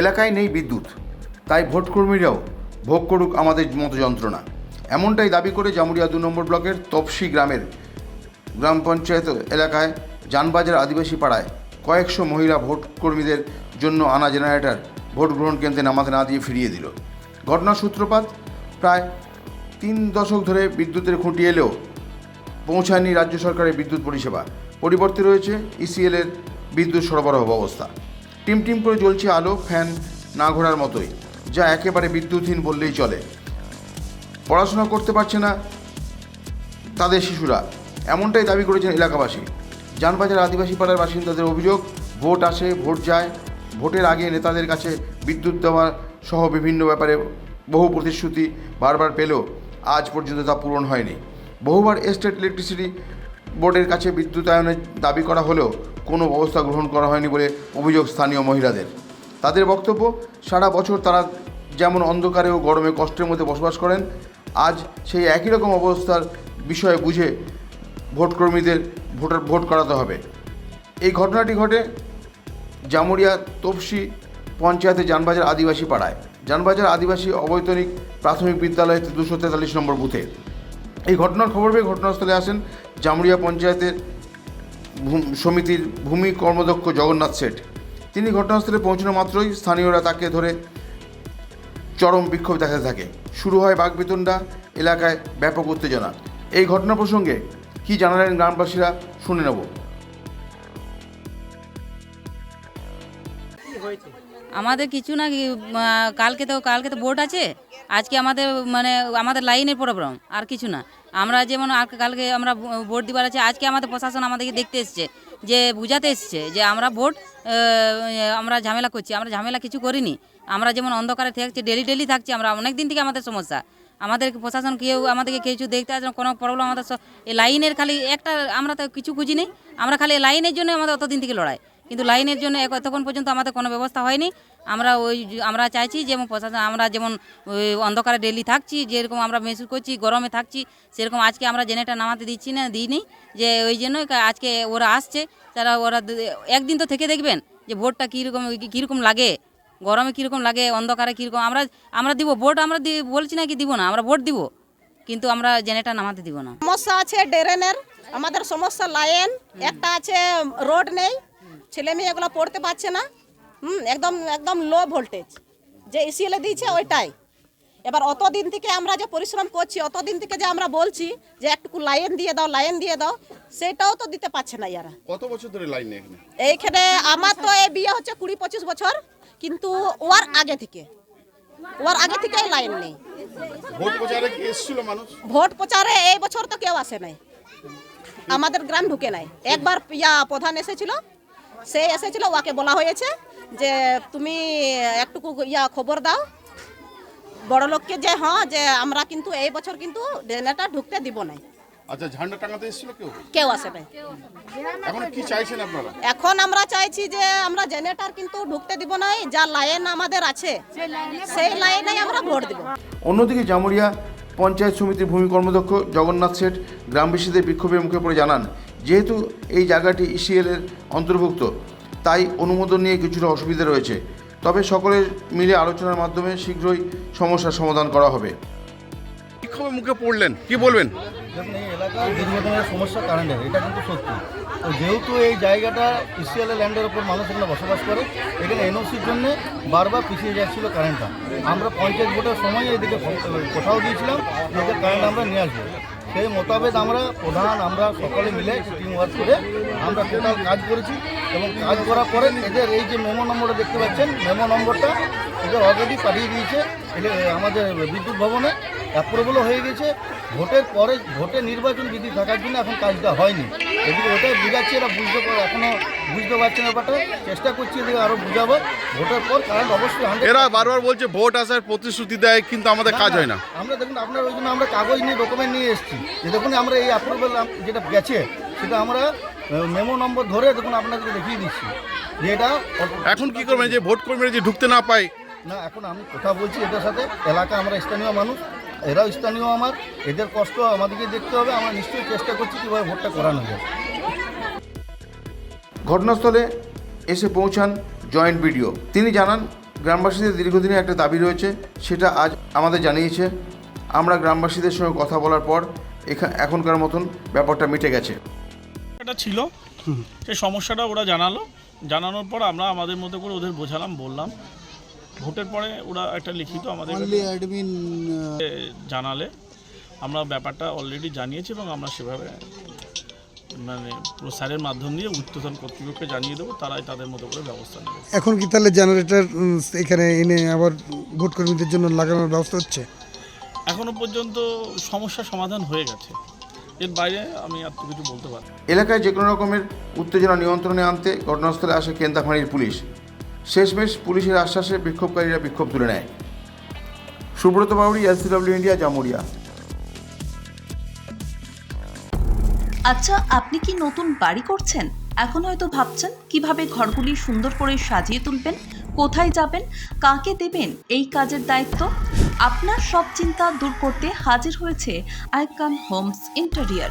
এলাকায় নেই বিদ্যুৎ। তাই ভোটকর্মীরাও ভোগ করুক আমাদের মতো যন্ত্রণা। এমনটাই দাবি করে জামুরিয়া দু নম্বর ব্লকের তপসি গ্রামের গ্রাম পঞ্চায়েত এলাকায় যানবাজার আদিবাসী পাড়ায় কয়েকশো মহিলা ভোটকর্মীদের জন্য আনা জেনারেটর ভোট গ্রহণ কেন্দ্রে নামাতে না দিয়ে ফিরিয়ে দিল। ঘটনার সূত্রপাত প্রায় তিন দশক ধরে বিদ্যুতের খুঁটি এলেও পৌঁছায়নি রাজ্য সরকারের বিদ্যুৎ পরিষেবা। পরিবর্তে রয়েছে ইসিএলের বিদ্যুৎ সরবরাহ ব্যবস্থা। টিম টিম করে জ্বলছে আলো, ফ্যান না ঘোরার মতোই, যা একেবারে বিদ্যুৎহীন বললেই চলে। পড়াশোনা করতে পারছে না তাদের শিশুরা, এমনটাই দাবি করেছেন এলাকাবাসী। যানবাজার আদিবাসী পাড়ার বাসিন্দাদের অভিযোগ, ভোট আসে, ভোট যায়, ভোটের আগে নেতাদের কাছে বিদ্যুৎ দেওয়া সহ বিভিন্ন ব্যাপারে বহু প্রতিশ্রুতি বারবার পেলেও আজ পর্যন্ত তা পূরণ হয়নি। বহুবার স্টেট ইলেকট্রিসিটি বোর্ডের কাছে বিদ্যুতায়নের দাবি করা হলেও কোনো ব্যবস্থা গ্রহণ করা হয়নি বলে অভিযোগ স্থানীয় মহিলাদের। তাদের বক্তব্য, সারা বছর তারা যেমন অন্ধকারে ও গরমে কষ্টের মধ্যে বসবাস করেন, আজ সেই একই রকম অবস্থার বিষয়ে বুঝে ভোটকর্মীদের ভোটার, ভোট করাতে হবে। এই ঘটনাটি ঘটে জামুরিয়া তপসি পঞ্চায়েতের যানবাজার আদিবাসী পাড়ায়। যানবাজার আদিবাসী অবৈতনিক প্রাথমিক বিদ্যালয়ের দুশো তেতাল্লিশ নম্বর বুথে। এই ঘটনার খবর পেয়ে ঘটনাস্থলে আসেন জামুরিয়া পঞ্চায়েতের সমিতির ভূমি কর্মদক্ষ জগন্নাথ শেঠ। তিনি ঘটনাস্থলে পৌঁছানো মাত্রই স্থানীয়রা তাকে ধরে চরম বিক্ষোভ দেখাতে থাকে। শুরু হয় বাগবিতণ্ডা, এলাকায় ব্যাপক উত্তেজনা। এই ঘটনা প্রসঙ্গে কি জানালেন গ্রামবাসীরা শুনে নেব। আমাদের কিছু না কালকে তো কালকে তো ভোট আছে। আজকে আমাদের মানে আমাদের লাইনের প্রবলেম আর কিছু না। আমরা যেমন আর কালকে আমরা ভোট দিবার আছে, আজকে আমাদের প্রশাসন আমাদেরকে দেখতে এসছে, যে বুঝাতে এসছে যে আমরা ভোট আমরা ঝামেলা করছি, আমরা ঝামেলা কিছু করিনি। আমরা যেমন অন্ধকারে থাকছি, ডেলি ডেলি থাকছি, আমরা অনেক দিন থেকে আমাদের সমস্যা। আমাদের প্রশাসন কেউ আমাদেরকে কিছু দেখতে আসে কোনো প্রবলেম আমাদের এই লাইনের খালি একটা, আমরা তো কিছু খুঁজি নেই, আমরা খালি লাইনের জন্য আমাদের অতদিন থেকে লড়াই। কিন্তু লাইনের জন্য এতক্ষণ পর্যন্ত আমাদের কোনো ব্যবস্থা হয়নি। আমরা ওই আমরা চাইছি যেমন প্রশাসন আমরা যেমন, ওই অন্ধকারে ডেলি থাকছি, যেরকম আমরা মেহসুস করছি, গরমে থাকছি, সেরকম আজকে আমরা জেনেটা নামাতে দিচ্ছি না, দিইনি। যে ওই জন্য আজকে ওরা আসছে। তারা ওরা একদিন তো থেকে দেখবেন যে ভোটটা কীরকম কীরকম লাগে। গরমে কীরকম লাগে, অন্ধকারে কীরকম। আমরা আমরা দিব ভোট, আমরা বলছি না কি দিব না, আমরা ভোট দিব। কিন্তু আমরা জেনারেটার নামাতে দিব না। সমস্যা আছে ড্রেনের, আমাদের সমস্যা লাইন, একটা আছে রোড নেই। ছেলে মেয়ে এগুলো পড়তে পারছে না। হুম একদম একদম লো ভোল্টেজ যে ইসিএলে দিয়েছে ওইটাই। এবার অত দিন থেকে আমরা যে পরিশ্রম করছি অত দিন থেকে যে আমরা বলছি যে একটুকু লাইন দিয়ে দাও লাইন দিয়ে দাও সেটাও তো দিতে পারছে না ইয়ারা। কত বছর ধরে লাইন নেই এখানে? এইখানে আমার তো এই বিয়ে হচ্ছে কুড়ি পঁচিশ বছর কিন্তু ওর আগে থেকে। ওর আগে থেকে লাইন নেই। ভোট প্রচারে কি এসেছিল মানুষ? ভোট প্রচারে এই বছর তো কেউ আসে নাই। আমাদের গ্রাম ঢুকে নাই। একবার ইয়া প্রধান এসেছিল সে এসেছিল ওকে বলা হয়েছে যে তুমি একটুকু ইয়া খবর দাও। বড় লোককে যে হ্যাঁ যে আমরা কিন্তু এই বছর কিন্তু জেনারেটর ঢুকতে দিব নাই। আচ্ছা ঝান্ডা টাঙাতে এসেছিল কেউ? কেউ আসে নাই। এখন কি চাইছেন আপনারা? এখন আমরা চাইছি যে আমরা জেনারেটর কিন্তু ঢুকতে দিব নাই যা লাইন আমাদের আছে সেই লাইনে আমরা ভোট দিব। অন্যদিকে জামুরিয়া পঞ্চায়েত সমিতির ভূমি কর্মদক্ষ জগন্নাথ শেঠ গ্রামবাসীদের বিক্ষোভের মুখে পড়ে জানান যেহেতু এই জায়গাটি ইসিএলের অন্তর্ভুক্ত তাই অনুমোদন নিয়ে কিছুটা অসুবিধা রয়েছে। তবে সকলের মিলে আলোচনার মাধ্যমে শীঘ্রই সমস্যার সমাধান করা হবে। বিক্ষোভের মুখে পড়লেন? কি বলবেন? দেখুন এই এলাকার দীর্ঘদিনের সমস্যা কারেন্টের এটা কিন্তু সত্যি। তো যেহেতু এই জায়গাটা ইসিএল ল্যান্ডের উপর মানুষ এখানে বসবাস করে এখানে এনওসির জন্য বারবার পিছিয়ে যাচ্ছিল কারেন্টটা। আমরা পঞ্চায়েত ভোটের সময় এদিকে কোথাও দিয়েছিলাম যে কারেন্ট আমরা নিয়ে আসব। সেই মোতাবেক আমরা প্রধান, আমরা সকলে মিলে টিম ওয়ার্ক করে আমরা টোটাল কাজ করেছি এবং কাজ করার পরে এদের এই যে মেমো নম্বরটা দেখতে পাচ্ছেন মেমো নম্বরটা এদের অলরেডি পাঠিয়ে দিয়েছে আমাদের বিদ্যুৎ ভবনে। অ্যাপ্রুভালও হয়ে গেছে। ভোটের পরে ভোটে নির্বাচন বিধি থাকার জন্য এখন কাজটা হয়নি। এদিকে ওটাই বুঝাচ্ছি এরা বুঝতে পারে এখনও বুঝতে পারছে না ব্যাপারটা। চেষ্টা করছি এদিকে আরও বুঝাবো। ভোটের পর কারেন্ট অবশ্যই এরা বারবার বলছে ভোট আসার প্রতিশ্রুতি দেয় কিন্তু আমাদের কাজ হয় না। আমরা দেখুন আপনার ওই জন্য আমরা কাগজ নিয়ে ডকুমেন্ট নিয়ে এসেছি। যে দেখুন আমরা এই অ্যাপ্রুভাল যেটা গেছে সেটা আমরা মেমো নম্বর ধরে দেখুন আপনাকে দেখিয়ে দিচ্ছি। যে এটা এখন কি করবেন? যে ভোট কর্মীরা যে ঢুকতে না পায়। না এখন আমি কথা বলছি এদের সাথে। এলাকা আমরা স্থানীয় মানুষ। এরাও স্থানীয় আমার এদের কষ্ট আমাদেরকে দেখতে হবে আমরা নিশ্চয়ই চেষ্টা করছি কীভাবে ভোটটা করানো যায়। ঘটনাস্থলে এসে পৌঁছান জয়েন্ট বিডিও। তিনি জানান গ্রামবাসীদের দীর্ঘদিনের একটা দাবি রয়েছে সেটা আজ আমাদের জানিয়েছে। আমরা গ্রামবাসীদের সঙ্গে কথা বলার পর এখা এখনকার মতন ব্যাপারটা মিটে গেছে। একটা ছিল সেই সমস্যাটা ওরা জানালো। জানানোর পর আমরা আমাদের মতো করে ওদের বোঝালাম বললাম ভোটের পরে ওরা একটা লিখিত আমাদের কাছে জানালে। আমরা ব্যাপারটা অলরেডি জানিয়েছি এবং আমরা সেভাবে মানে প্রসারের মাধ্যম দিয়ে উত্তোলন কর্তৃপক্ষকে জানিয়ে দেবো তারাই তাদের মতো করে ব্যবস্থা নেবে। এখন কি তাহলে জেনারেটর এখানে এনে আবার ভোট কর্মীদের জন্য লাগানোর ব্যবস্থা হচ্ছে? এখনও পর্যন্ত সমস্যা সমাধান হয়ে গেছে। এর বাইরে আমি আর তো কিছু বলতে পারি এলাকায় যে কোনো রকমের উত্তেজনা নিয়ন্ত্রণে আনতে ঘটনাস্থলে আসে কেন্দাফাঁড়ির পুলিশ। শেষমেশ পুলিশের আশ্বাসে বিক্ষোভকারীরা বিক্ষোভ তুলে নেয়। Subrata Bauri LCW India, Jamuria. আচ্ছা আপনি কি নতুন বাড়ি করছেন? এখন হয়তো ভাবছেন, কীভাবে ঘরগুলি সুন্দর করে সাজিয়ে তুলবেন, কোথায় যাবেন, কাকে দেবেন, এই কাজের দায়িত্ব? আপনার সব চিন্তা দূর করতে হাজির হয়েছে Icon Homes interior.